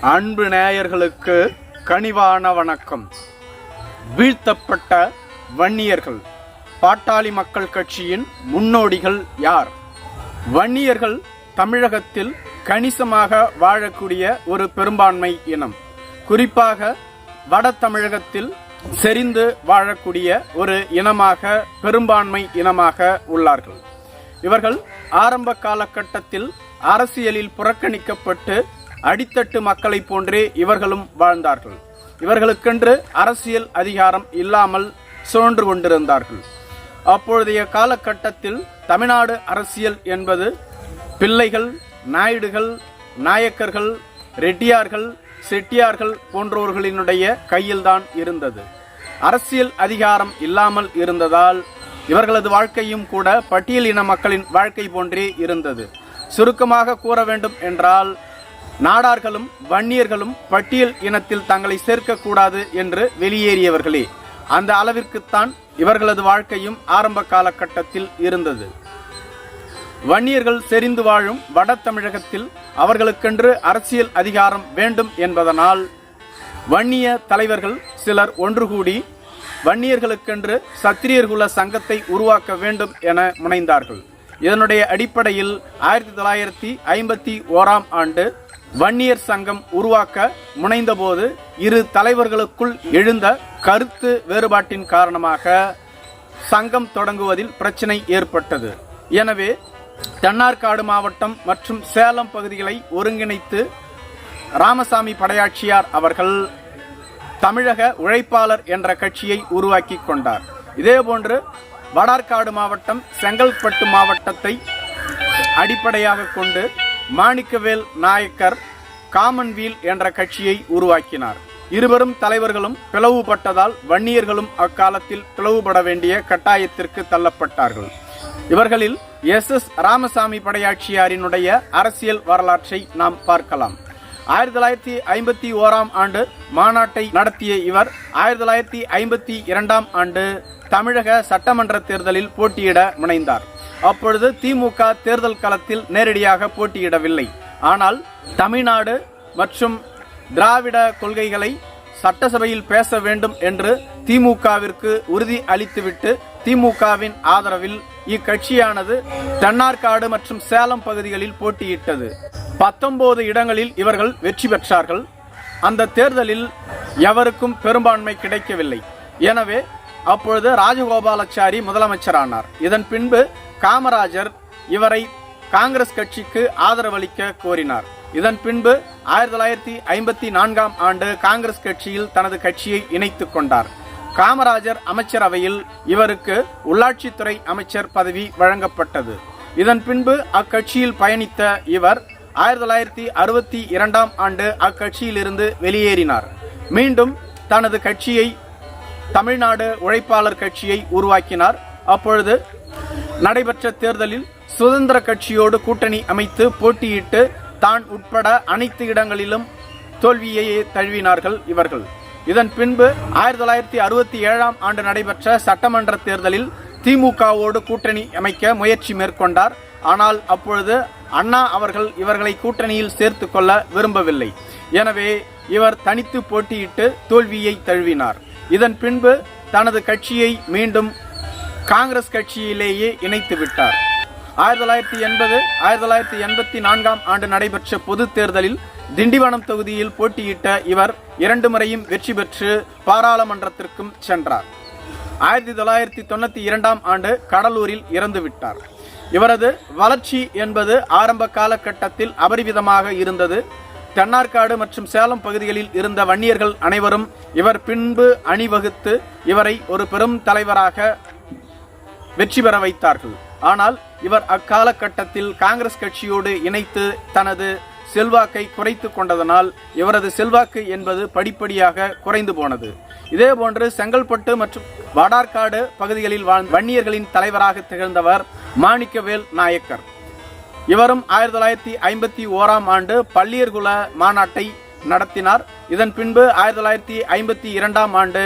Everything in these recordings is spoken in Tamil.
அன்பு நேயர்களுக்கு கனிவான வணக்கம். வீழ்த்தப்பட்ட வன்னியர்கள் பாட்டாளி மக்கள் கட்சியின் முன்னோடிகள் யார்? வன்னியர்கள் தமிழகத்தில் கணிசமாக வாழக்கூடிய ஒரு பெரும்பான்மை இனம். குறிப்பாக வட தமிழகத்தில் செறிந்து வாழக்கூடிய ஒரு இனமாக பெரும்பான்மை இனமாக உள்ளார்கள். இவர்கள் ஆரம்ப காலகட்டத்தில் அரசியலில் புறக்கணிக்கப்பட்டு அடித்தட்டு மக்களைப் போன்றே இவர்களும் வாழ்ந்தார்கள். இவர்களுக்கென்று அரசியல் அதிகாரம் இல்லாமல் சுழன்று கொண்டிருந்தார்கள். அப்பொழுதைய காலகட்டத்தில் தமிழ்நாடு அரசியல் என்பது பிள்ளைகள் நாயுடுகள் நாயக்கர்கள் ரெட்டியார்கள் செட்டியார்கள் போன்றவர்களினுடைய கையில்தான் இருந்தது. அரசியல் அதிகாரம் இல்லாமல் இருந்ததால் இவர்களது வாழ்க்கையும் கூட பட்டியல் இன மக்களின் வாழ்க்கை போன்றே இருந்தது. சுருக்கமாக கூற வேண்டும் என்றால் நாடார்களும் வன்னியர்களும் பட்டியல் இனத்தில் தங்களை சேர்க்கக்கூடாது என்று வெளியேறியவர்களே அந்த அளவிற்குத்தான் இவர்களது வாழ்க்கையும் ஆரம்ப காலகட்டத்தில் இருந்தது. வன்னியர்கள் செறிந்து வாழும் வட தமிழகத்தில் அவர்களுக்கென்று அரசியல் அதிகாரம் வேண்டும் என்பதனால் வன்னிய தலைவர்கள் சிலர் ஒன்று கூடி வன்னியர்களுக்கென்று சத்திரியர்குல சங்கத்தை உருவாக்க வேண்டும் என முனைந்தார்கள். இதனுடைய அடிப்படையில் ஆயிரத்தி தொள்ளாயிரத்தி ஐம்பத்தி ஓராம் ஆண்டு வன்னியர் சங்கம் உருவாக்க முனைந்தபோது இரு தலைவர்களுக்குள் எழுந்த கருத்து வேறுபாட்டின் காரணமாக சங்கம் தொடங்குவதில் பிரச்சனை ஏற்பட்டது. எனவே தென்னார்காடு மாவட்டம் மற்றும் சேலம் பகுதிகளை ஒருங்கிணைத்து ராமசாமி படையாட்சியார் அவர்கள் தமிழக உழைப்பாளர் என்ற கட்சியை உருவாக்கி கொண்டார். இதேபோன்று வடார்காடு மாவட்டம் செங்கல்பட்டு மாவட்டத்தை அடிப்படையாக கொண்டு மாணிக்கவேல் நாயக்கர் காமன்வீல் என்ற கட்சியை உருவாக்கினார். இருவரும் தலைவர்களும் பிளவுபட்டதால் வன்னியர்களும் அக்காலத்தில் பிளவுபட வேண்டிய கட்டாயத்திற்கு தள்ளப்பட்டார்கள். இவர்களில் எஸ் எஸ் ராமசாமி படையாட்சியாரினுடைய அரசியல் வரலாற்றை நாம் பார்க்கலாம். ஆயிரத்தி தொள்ளாயிரத்தி ஐம்பத்தி ஓராம் ஆண்டு மாநாட்டை நடத்திய இவர் ஆயிரத்தி தொள்ளாயிரத்தி ஐம்பத்தி இரண்டாம் ஆண்டு தமிழக சட்டமன்ற தேர்தலில் போட்டியிட முனைந்தார். அப்பொழுது திமுக தேர்தல் களத்தில் நேரடியாக போட்டியிடவில்லை. ஆனால் தமிழ்நாடு மற்றும் திராவிட கொள்கைகளை சட்டசபையில் பேச வேண்டும் என்று திமுகவிற்கு உறுதி அளித்துவிட்டு திமுகவின் ஆதரவில் இக்கட்சியானது தென்னார்காடு மற்றும் சேலம் பகுதிகளில் போட்டியிட்டது. பத்தொன்பது இடங்களில் இவர்கள் வெற்றி பெற்றார்கள். அந்த தேர்தலில் எவருக்கும் பெரும்பான்மை கிடைக்கவில்லை. எனவே அப்பொழுது ராஜகோபாலாச்சாரி முதலமைச்சரானார். இதன் பின்பு காமராஜர் இவரை காங்கிரஸ் கட்சிக்கு ஆதரவளிக்க கோரினார். இதன் பின்பு ஆயிரத்தி தொள்ளாயிரத்தி ஐம்பத்தி நான்காம் ஆண்டு காங்கிரஸ் கட்சியில் தனது கட்சியை இணைத்து கொண்டார். காமராஜர் அமைச்சரவையில் இவருக்கு உள்ளாட்சித்துறை அமைச்சர் பதவி வழங்கப்பட்டது. இதன் பின்பு அக்கட்சியில் பயணித்த இவர் ஆயிரத்தி தொள்ளாயிரத்தி அறுபத்தி இரண்டாம் ஆண்டு அக்கட்சியிலிருந்து வெளியேறினார். மீண்டும் தனது கட்சியை தமிழ்நாடு உழைப்பாளர் கட்சியை உருவாக்கினார். அப்பொழுது நடைபெற்ற தேர்தலில் சுதந்திர கட்சியோடு கூட்டணி அமைத்து போட்டியிட்டு தான் உட்பட அனைத்து இடங்களிலும் தோல்வியையே தழுவினார்கள் இவர்கள். இதன் பின்பு ஆயிரத்தி தொள்ளாயிரத்தி அறுபத்தி ஏழாம் ஆண்டு நடைபெற்ற சட்டமன்ற தேர்தலில் திமுகவோடு கூட்டணி அமைக்க முயற்சி மேற்கொண்டார். ஆனால் அப்பொழுது அண்ணா அவர்கள் இவர்களை கூட்டணியில் சேர்த்து கொள்ள விரும்பவில்லை. எனவே இவர் தனித்து போட்டியிட்டு தோல்வியை தழுவினார். இதன் பின்பு தனது கட்சியை மீண்டும் காங்கிரஸ் கட்சியிலேயே இணைத்து விட்டார். ஆயிரத்தி தொள்ளாயிரத்தி எண்பது ஆயிரத்தி தொள்ளாயிரத்தி எண்பத்தி நான்காம் ஆண்டு நடைபெற்ற பொது தேர்தலில் திண்டிவனம் தொகுதியில் போட்டியிட்ட இவர் இரண்டு முறையும் வெற்றி பெற்று பாராளுமன்றத்திற்கும் சென்றார். ஆயிரத்தி தொள்ளாயிரத்தி தொண்ணூற்றி இரண்டாம் ஆண்டு கடலூரில் இறந்துவிட்டார் இவரது வளர்ச்சி என்பது ஆரம்ப காலகட்டத்தில் அபரிவிதமாக இருந்தது. தென்னார்காடு மற்றும் சேலம் பகுதிகளில் இருந்த வன்னியர்கள் அனைவரும் இவர் பின்பு அணிவகுத்து இவரை ஒரு பெரும் தலைவராக வெற்றி பெற வைத்தார்கள். ஆனால் இவர் அக்காலகட்டத்தில் காங்கிரஸ் கட்சியோடு இணைத்து தனது செல்வாக்கை குறைத்து கொண்டதனால் இவரது செல்வாக்கு என்பது படிப்படியாக குறைந்து போனது. இதேபோன்று செங்கல்பட்டு மற்றும் வடார்காடு பகுதிகளில் வாழ்ந்த வன்னியர்களின் தலைவராக திகழ்ந்தவர் மாணிக்கவேல் நாயக்கர். இவரும் ஆயிரத்தி தொள்ளாயிரத்தி ஐம்பத்தி ஓராம் ஆண்டு பள்ளியர்குல மாநாட்டை நடத்தினார். இதன் பின்பு ஆயிரத்தி தொள்ளாயிரத்தி ஐம்பத்தி இரண்டாம் ஆண்டு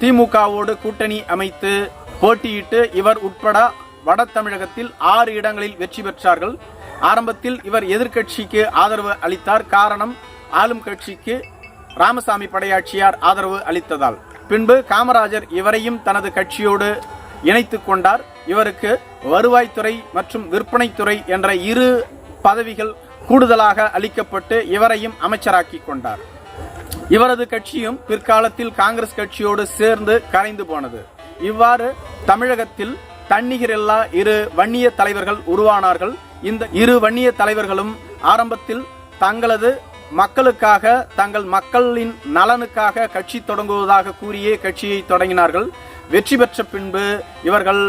திமுகவோடு கூட்டணி அமைத்து போட்டியிட்டு இவர் உட்பட வட தமிழகத்தில் ஆறு இடங்களில் வெற்றி பெற்றார்கள். ஆரம்பத்தில் இவர் எதிர்க்கட்சிக்கு ஆதரவு அளித்தார். காரணம் ஆளும் கட்சிக்கு ராமசாமி படையாட்சியார் ஆதரவு அளித்ததால். பின்பு காமராஜர் இவரையும் தனது கட்சியோடு இணைத்து கொண்டார். இவருக்கு வருவாய்த்துறை மற்றும் விற்பனைத்துறை என்ற இரு பதவிகள் கூடுதலாக அளிக்கப்பட்டு இவரையும் அமைச்சராக்கி கொண்டார். இவரது கட்சியும் பிற்காலத்தில் காங்கிரஸ் கட்சியோடு சேர்ந்து கரைந்து போனது. இவ்வாறு தமிழகத்தில் தன்னிகரில்லா இரு வன்னிய தலைவர்கள் உருவானார்கள். இந்த இரு வன்னிய தலைவர்களும் ஆரம்பத்தில் தங்களது மக்களுக்காக தங்கள் மக்களின் நலனுக்காக கட்சி தொடங்குவதாக கூறியே கட்சியை தொடங்கினார்கள். வெற்றி பெற்ற பின்பு இவர்கள்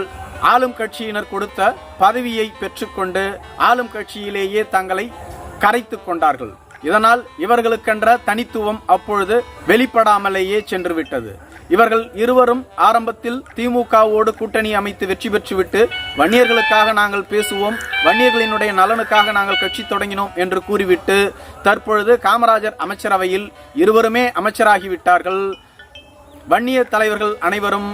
ஆளும் கட்சியினர் கொடுத்த பதவியை பெற்றுக்கொண்டு ஆளும் கட்சியிலேயே தங்களை கரைத்து கொண்டார்கள். இதனால் இவர்களுக்கென்ற தனித்துவம் அப்பொழுது வெளிப்படாமலேயே சென்று விட்டது இவர்கள் இருவரும் ஆரம்பத்தில் திமுகவோடு கூட்டணி அமைத்து வெற்றி பெற்றுவிட்டு வன்னியர்களுக்காக நாங்கள் பேசுவோம் வன்னியர்களினுடைய நலனுக்காக நாங்கள் கட்சி தொடங்கினோம் என்று கூறிவிட்டு தற்பொழுது காமராஜர் அமைச்சரவையில் இருவருமே அமைச்சராகிவிட்டார்கள். வன்னிய தலைவர்கள் அனைவரும்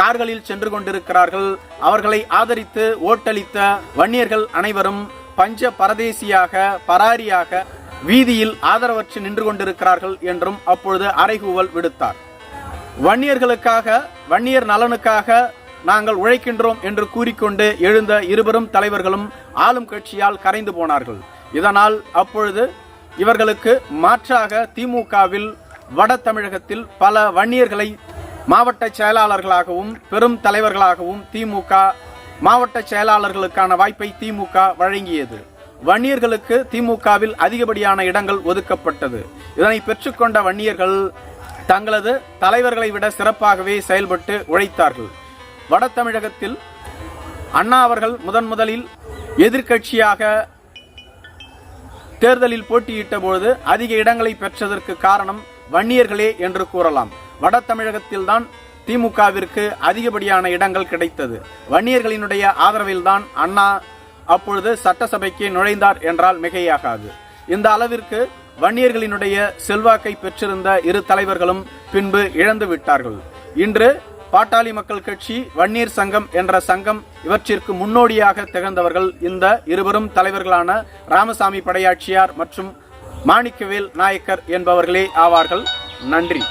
கார்களில் சென்று கொண்டிருக்கிறார்கள். அவர்களை ஆதரித்து ஓட்டளித்த வன்னியர்கள் அனைவரும் பஞ்ச பரதேசியாக பராரியாக வீதியில் ஆதரவற்று நின்று கொண்டிருக்கிறார்கள் என்றும் அப்பொழுது அறைகூவல் விடுத்தார். வன்னியர்களுக்காக வன்னியர் நலனுக்காக நாங்கள் உழைக்கின்றோம் என்று கூறிக்கொண்டு எழுந்த இருவரும் தலைவர்களும் ஆளும் கட்சியால் கரைந்து போனார்கள். இதனால் அப்பொழுது இவர்களுக்கு மாற்றாக திமுகவில் வட தமிழகத்தில் பல வன்னியர்களை மாவட்ட செயலாளர்களாகவும் பெரும் தலைவர்களாகவும் திமுக மாவட்ட செயலாளர்களுக்கான வாய்ப்பை திமுக வழங்கியது. வன்னியர்களுக்கு திமுகவில் அதிகப்படியான இடங்கள் ஒதுக்கப்பட்டது. இதனை பெற்றுக்கொண்ட வன்னியர்கள் தங்களது தலைவர்களை விட சிறப்பாகவே செயல்பட்டு உழைத்தார்கள். வட தமிழகத்தில் அண்ணா அவர்கள் முதன் முதலில் எதிர்கட்சியாக தேர்தலில் போட்டியிட்ட பொழுது அதிக இடங்களை பெற்றதற்கு காரணம் வன்னியர்களே என்று கூறலாம். வட தமிழகத்தில்தான் திமுகவிற்கு அதிகப்படியான இடங்கள் கிடைத்தது. வன்னியர்களினுடைய ஆதரவில்தான் அண்ணா அப்பொழுது சட்டசபைக்கு நுழைந்தார் என்றால் மிகையாகாது. இந்த அளவிற்கு வன்னியர்களினுடைய செல்வாக்கை பெற்றிருந்த இரு தலைவர்களும் பின்பு இழந்து விட்டார்கள். இன்று பாட்டாளி மக்கள் கட்சி வன்னியர் சங்கம் என்ற சங்கம் இவற்றிற்கு முன்னோடியாக திகழ்ந்தவர்கள் இந்த இருவரும் தலைவர்களான ராமசாமி படையாட்சியார் மற்றும் மாணிக்கவேல் நாயக்கர் என்பவர்களே ஆவார்கள். நன்றி.